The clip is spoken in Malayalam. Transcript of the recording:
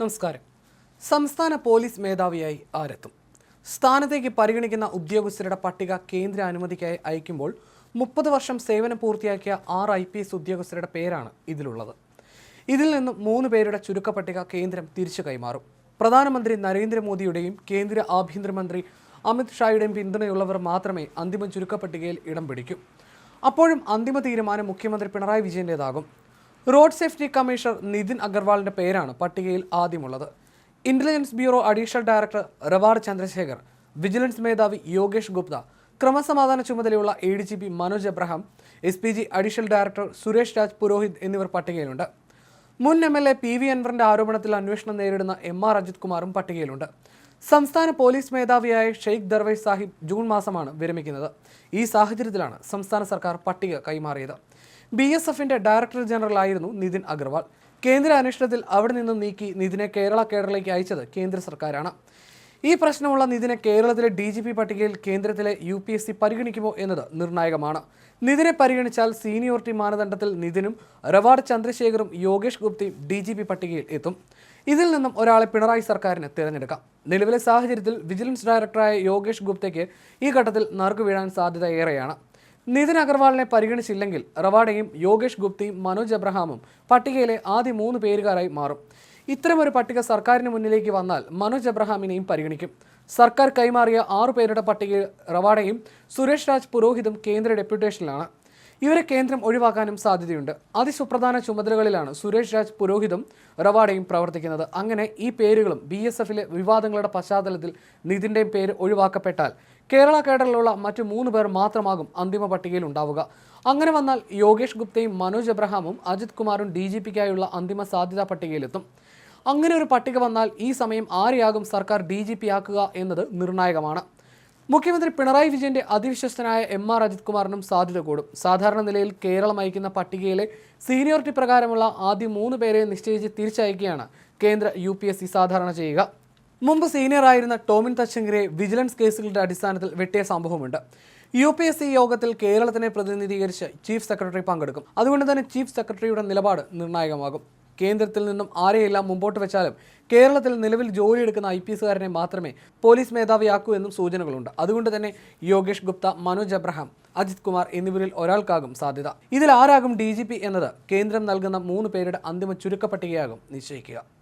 നമസ്കാരം. സംസ്ഥാന പോലീസ് മേധാവിയായി ആരെത്തും? സ്ഥാനത്തേക്ക് പരിഗണിക്കുന്ന ഉദ്യോഗസ്ഥരുടെ പട്ടിക കേന്ദ്ര അനുമതിക്കായി അയക്കുമ്പോൾ മുപ്പത് വർഷം സേവനം പൂർത്തിയാക്കിയ ആറ് ഐ പി എസ് ഉദ്യോഗസ്ഥരുടെ പേരാണ് ഇതിലുള്ളത്. ഇതിൽ നിന്നും മൂന്ന് പേരുടെ ചുരുക്കപ്പട്ടിക കേന്ദ്രം തിരിച്ചു കൈമാറും. പ്രധാനമന്ത്രി നരേന്ദ്രമോദിയുടെയും കേന്ദ്ര ആഭ്യന്തരമന്ത്രി അമിത് ഷായുടെയും പിന്തുണയുള്ളവർ മാത്രമേ അന്തിമ ചുരുക്കപ്പട്ടികയിൽ ഇടം പിടിക്കൂ. അപ്പോഴും അന്തിമ തീരുമാനം മുഖ്യമന്ത്രി പിണറായി വിജയന്റേതാകും റോഡ് സേഫ്റ്റി കമ്മീഷണർ നിതിൻ അഗർവാളിന്റെ പേരാണ് പട്ടികയിൽ ആദ്യമുള്ളത്. Intelligence bureau additional director Ravada Chandrasekhar vigilance മേധാവി യോഗേഷ് ഗുപ്ത ക്രമസമാധാന ചുമതലയുള്ള A D G P Manoj Abraham S P G additional director Suresh Raj Purohit എന്നിവർ പട്ടികയിലുണ്ട്. മുൻ M L A P V അൻവറിന്റെ ആരോപണത്തിൽ അന്വേഷണം നേരിടുന്ന എം ആർ അജിത് കുമാറും പട്ടികയിലുണ്ട്. സംസ്ഥാന പോലീസ് മേധാവിയായ ഷെയ്ഖ് ദർവൈസ് സാഹിബ് ജൂൺ മാസമാണ് വിരമിക്കുന്നത്. ഈ സാഹചര്യത്തിലാണ് സംസ്ഥാന സർക്കാർ പട്ടിക കൈമാറിയത്. ബി എസ് എഫിന്റെ ഡയറക്ടർ ജനറൽ ആയിരുന്നു നിതിൻ അഗർവാൾ. കേന്ദ്ര അന്വേഷണത്തിൽ അവിടെ നിന്നും നീക്കി നിതിനെ കേരള കേഡറിലേക്ക് അയച്ചത് കേന്ദ്ര സർക്കാരാണ്. ഈ പ്രശ്നമുള്ള നിതിനെ കേരളത്തിലെ ഡി ജി പി പട്ടികയിൽ കേന്ദ്രത്തിലെ യു പി എസ് സി പരിഗണിക്കുമോ എന്നത് നിർണായകമാണ്. നിതിനെ പരിഗണിച്ചാൽ സീനിയോറിറ്റി മാനദണ്ഡത്തിൽ നിതിനും റവാഡ് ചന്ദ്രശേഖറും യോഗേഷ് ഗുപ്തയും ഡി ജി പി പട്ടികയിൽ എത്തും. ഇതിൽ നിന്നും ഒരാളെ പിണറായി സർക്കാരിന് തിരഞ്ഞെടുക്കാം. നിലവിലെ സാഹചര്യത്തിൽ വിജിലൻസ് ഡയറക്ടറായ യോഗേഷ് ഗുപ്തയ്ക്ക് ഈ ഘട്ടത്തിൽ നറുക്ക് വീഴാൻ സാധ്യത ഏറെയാണ്. നിതിൻ അഗർവാളിനെ പരിഗണിച്ചില്ലെങ്കിൽ റവാഡയും യോഗേഷ് ഗുപ്തയും മനോജ് അബ്രഹാമും പട്ടികയിലെ ആദ്യ മൂന്ന് പേരുകാരായി മാറും. ഇത്തരമൊരു പട്ടിക സർക്കാരിന് മുന്നിലേക്ക് വന്നാൽ മനോജ് അബ്രഹാമിനെയും പരിഗണിക്കും. സർക്കാർ കൈമാറിയ ആറു പേരുടെ പട്ടികയിൽ റവാഡയും സുരേഷ് രാജ് പുരോഹിതും കേന്ദ്ര ഡെപ്യൂട്ടേഷനിലാണ്. ഇവരെ കേന്ദ്രം ഒഴിവാക്കാനും സാധ്യതയുണ്ട്. അതിസുപ്രധാന ചുമതലകളിലാണ് സുരേഷ് രാജ് പുരോഹിതും റവാഡയും പ്രവർത്തിക്കുന്നത്. അങ്ങനെ ഈ പേരുകളും ബി എസ് എഫിലെ വിവാദങ്ങളുടെ പശ്ചാത്തലത്തിൽ നിതിന്റെയും പേര് ഒഴിവാക്കപ്പെട്ടാൽ കേരള കേഡറിലുള്ള മറ്റു മൂന്ന് പേർ മാത്രമാകും അന്തിമ പട്ടികയിൽ ഉണ്ടാവുക. അങ്ങനെ വന്നാൽ യോഗേഷ് ഗുപ്തയും മനോജ് അബ്രഹാമും അജിത് കുമാറും ഡി ജി പിക്കായുള്ള അന്തിമ സാധ്യതാ പട്ടികയിലെത്തും. അങ്ങനെ ഒരു പട്ടിക വന്നാൽ ഈ സമയം ആരെയാകും സർക്കാർ ഡി ജി പി ആക്കുക എന്നത് നിർണായകമാണ്. മുഖ്യമന്ത്രി പിണറായി വിജയന്റെ അതിവിശ്വസ്തനായ എം ആർ അജിത് കുമാറിനും സാധ്യത കൂടും. സാധാരണ നിലയിൽ കേരളം അയക്കുന്ന പട്ടികയിലെ സീനിയോറിറ്റി പ്രകാരമുള്ള ആദ്യ മൂന്ന് പേരെ നിശ്ചയിച്ച് തിരിച്ചയക്കുകയാണ് കേന്ദ്ര യു പി എസ് സി സാധാരണ ചെയ്യുക. മുമ്പ് സീനിയർ ആയിരുന്ന ടോമിൻ തച്ചങ്കിരെ വിജിലൻസ് കേസുകളുടെ അടിസ്ഥാനത്തിൽ വെട്ടിയ സംഭവമുണ്ട്. യു പി എസ് സി യോഗത്തിൽ കേരളത്തിനെ പ്രതിനിധീകരിച്ച് ചീഫ് സെക്രട്ടറി പങ്കെടുക്കും. അതുകൊണ്ട് തന്നെ ചീഫ് സെക്രട്ടറിയുടെ നിലപാട് നിർണായകമാകും. കേന്ദ്രത്തിൽ നിന്നും ആരെയെല്ലാം മുമ്പോട്ട് വെച്ചാലും കേരളത്തിൽ നിലവിൽ ജോലിയെടുക്കുന്ന ഐ പി എസുകാരനെ മാത്രമേ പോലീസ് മേധാവിയാക്കൂ എന്നും സൂചനകളുണ്ട്. അതുകൊണ്ട് തന്നെ യോഗേഷ് ഗുപ്ത മനോജ് അബ്രഹാം അജിത് കുമാർ എന്നിവരിൽ ഒരാൾക്കാകും സാധ്യത. ഇതിൽ ആരാകും ഡി എന്നത്? കേന്ദ്രം നൽകുന്ന മൂന്ന് പേരുടെ അന്തിമ ചുരുക്കപ്പട്ടികയാകും നിശ്ചയിക്കുക.